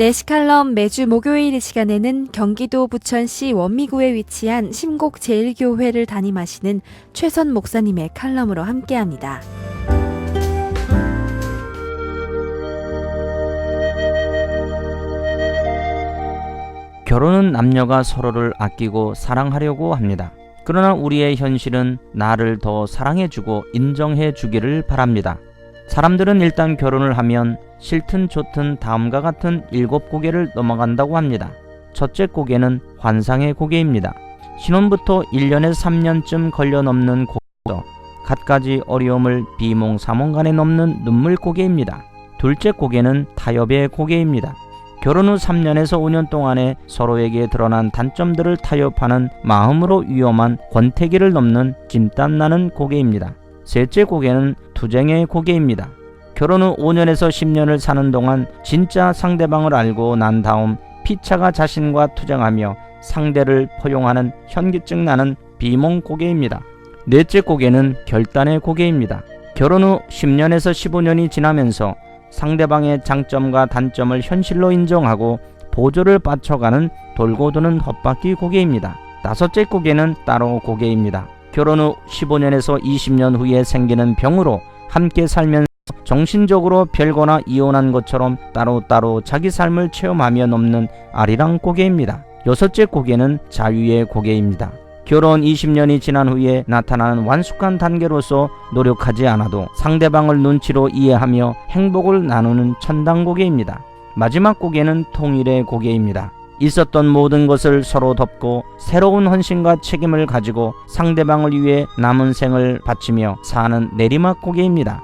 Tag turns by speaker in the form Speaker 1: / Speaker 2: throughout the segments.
Speaker 1: 네시칼럼 매주 목요일 이 시간에는 경기도 부천시 원미구에 위치한 심곡 제일교회를 담임하시는 최선 목사님의 칼럼으로 함께합니다.
Speaker 2: 결혼은 남녀가 서로를 아끼고 사랑하려고 합니다. 그러나 우리의 현실은 나를 더 사랑해주고 인정해주기를 바랍니다. 사람들은 일단 결혼을 하면 싫든 좋든 다음과 같은 일곱 고개를 넘어간다고 합니다. 첫째 고개는 환상의 고개입니다. 신혼부터 1년에 3년쯤 걸려 넘는 고개도 갖가지 어려움을 비몽사몽간에 넘는 눈물 고개입니다. 둘째 고개는 타협의 고개입니다. 결혼 후 3년에서 5년 동안에 서로에게 드러난 단점들을 타협하는 마음으로 위험한 권태기를 넘는 찜땀나는 고개입니다. 셋째 고개는 투쟁의 고개입니다. 결혼 후 5년에서 10년을 사는 동안 진짜 상대방을 알고 난 다음 피차가 자신과 투쟁하며 상대를 포용하는 현기증 나는 비몽 고개입니다. 넷째 고개는 결단의 고개입니다. 결혼 후 10년에서 15년이 지나면서 상대방의 장점과 단점을 현실로 인정하고 보조를 받쳐가는 돌고 도는 헛바퀴 고개입니다. 다섯째 고개는 따로 고개입니다. 결혼 후 15년에서 20년 후에 생기는 병으로 함께 살면서 정신적으로 별거나 이혼한 것처럼 따로따로 자기 삶을 체험하며 넘는 아리랑 고개입니다. 여섯째 고개는 자유의 고개입니다. 결혼 20년이 지난 후에 나타나는 완숙한 단계로서 노력하지 않아도 상대방을 눈치로 이해하며 행복을 나누는 천당 고개입니다. 마지막 고개는 통일의 고개입니다. 있었던 모든 것을 서로 덮고 새로운 헌신과 책임을 가지고 상대방을 위해 남은 생을 바치며 사는 내리막 고개입니다.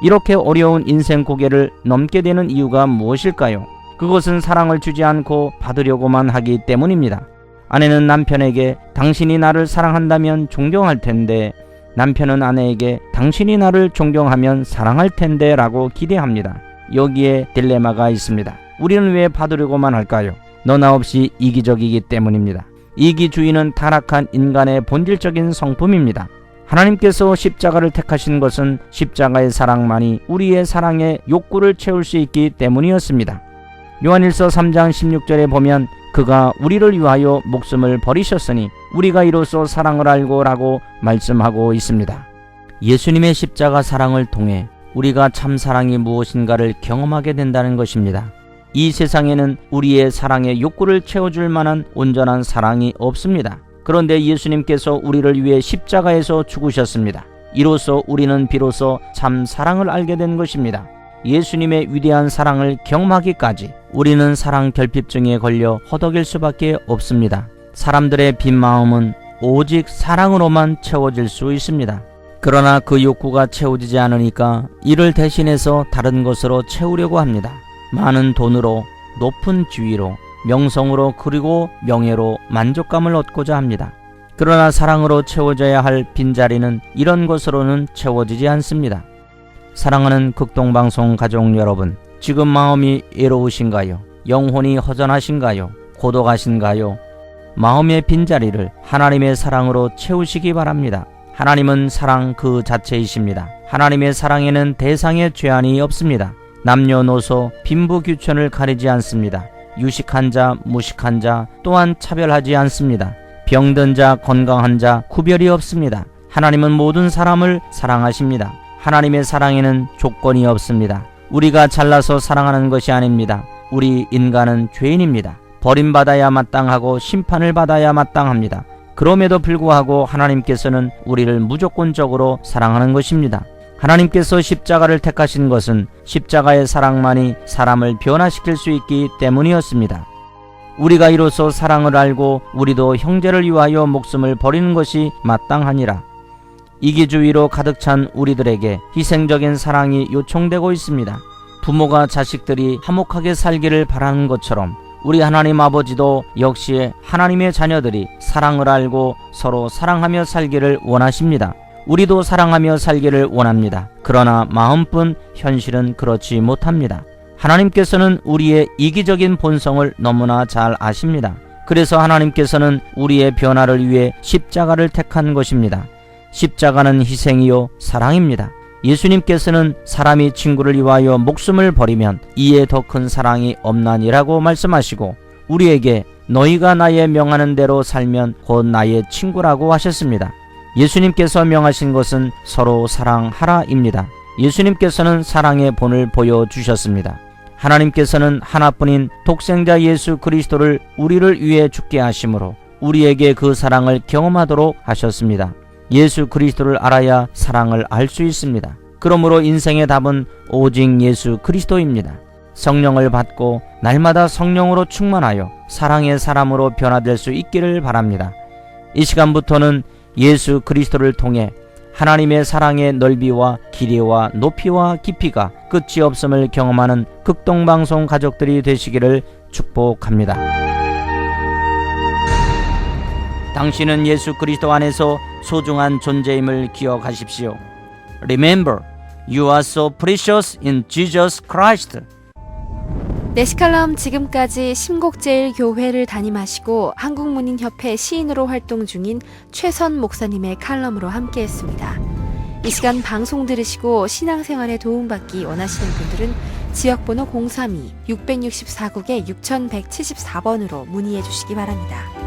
Speaker 2: 이렇게 어려운 인생 고개를 넘게 되는 이유가 무엇일까요? 그것은 사랑을 주지 않고 받으려고만 하기 때문입니다. 아내는 남편에게 당신이 나를 사랑한다면 존경할 텐데 남편은 아내에게 당신이 나를 존경하면 사랑할 텐데 라고 기대합니다. 여기에 딜레마가 있습니다. 우리는 왜 받으려고만 할까요? 너나 없이 이기적이기 때문입니다. 이기주의는 타락한 인간의 본질적인 성품입니다. 하나님께서 십자가를 택하신 것은 십자가의 사랑만이 우리의 사랑의 욕구를 채울 수 있기 때문이었습니다. 요한일서 3장 16절에 보면 그가 우리를 위하여 목숨을 버리셨으니 우리가 이로써 사랑을 알고라고 말씀하고 있습니다. 예수님의 십자가 사랑을 통해 우리가 참 사랑이 무엇인가를 경험하게 된다는 것입니다. 이 세상에는 우리의 사랑의 욕구를 채워줄 만한 온전한 사랑이 없습니다. 그런데 예수님께서 우리를 위해 십자가에서 죽으셨습니다. 이로써 우리는 비로소 참 사랑을 알게 된 것입니다. 예수님의 위대한 사랑을 경험하기까지 우리는 사랑 결핍증에 걸려 허덕일 수밖에 없습니다. 사람들의 빈 마음은 오직 사랑으로만 채워질 수 있습니다. 그러나 그 욕구가 채워지지 않으니까 이를 대신해서 다른 것으로 채우려고 합니다. 많은 돈으로, 높은 지위로, 명성으로 그리고 명예로 만족감을 얻고자 합니다. 그러나 사랑으로 채워져야 할 빈자리는 이런 것으로는 채워지지 않습니다. 사랑하는 극동방송 가족 여러분, 지금 마음이 외로우신가요? 영혼이 허전하신가요? 고독하신가요? 마음의 빈자리를 하나님의 사랑으로 채우시기 바랍니다. 하나님은 사랑 그 자체이십니다. 하나님의 사랑에는 대상의 죄안이 없습니다. 남녀노소 빈부규천을 가리지 않습니다. 유식한 자, 무식한 자 또한 차별하지 않습니다. 병든 자, 건강한 자 구별이 없습니다. 하나님은 모든 사람을 사랑하십니다. 하나님의 사랑에는 조건이 없습니다. 우리가 잘나서 사랑하는 것이 아닙니다. 우리 인간은 죄인입니다. 버림받아야 마땅하고 심판을 받아야 마땅합니다. 그럼에도 불구하고 하나님께서는 우리를 무조건적으로 사랑하는 것입니다. 하나님께서 십자가를 택하신 것은 십자가의 사랑만이 사람을 변화시킬 수 있기 때문이었습니다. 우리가 이로써 사랑을 알고 우리도 형제를 위하여 목숨을 버리는 것이 마땅하니라. 이기주의로 가득 찬 우리들에게 희생적인 사랑이 요청되고 있습니다. 부모가 자식들이 화목하게 살기를 바라는 것처럼 우리 하나님 아버지도 역시 하나님의 자녀들이 사랑을 알고 서로 사랑하며 살기를 원하십니다. 우리도 사랑하며 살기를 원합니다. 그러나 마음뿐 현실은 그렇지 못합니다. 하나님께서는 우리의 이기적인 본성을 너무나 잘 아십니다. 그래서 하나님께서는 우리의 변화를 위해 십자가를 택한 것입니다. 십자가는 희생이요 사랑입니다. 예수님께서는 사람이 친구를 위하여 목숨을 버리면 이에 더 큰 사랑이 없나니라고 말씀하시고 우리에게 너희가 나의 명하는 대로 살면 곧 나의 친구라고 하셨습니다. 예수님께서 명하신 것은 서로 사랑하라입니다. 예수님께서는 사랑의 본을 보여주셨습니다. 하나님께서는 하나뿐인 독생자 예수 그리스도를 우리를 위해 죽게 하심으로 우리에게 그 사랑을 경험하도록 하셨습니다. 예수 그리스도를 알아야 사랑을 알 수 있습니다. 그러므로 인생의 답은 오직 예수 그리스도입니다. 성령을 받고 날마다 성령으로 충만하여 사랑의 사람으로 변화될 수 있기를 바랍니다. 이 시간부터는 예수 그리스도를 통해 하나님의 사랑의 넓이와 길이와 높이와 깊이가 끝이 없음을 경험하는 극동방송 가족들이 되시기를 축복합니다. 당신은 예수 그리스도 안에서 소중한 존재임을 기억하십시오. Remember, you are so precious in Jesus Christ.
Speaker 1: 네시칼럼 지금까지 심곡제일교회를 담임하시고 한국문인협회 시인으로 활동 중인 최선 목사님의 칼럼으로 함께했습니다. 이 시간 방송 들으시고 신앙생활에 도움받기 원하시는 분들은 지역번호 032-664국에 6174번으로 문의해 주시기 바랍니다.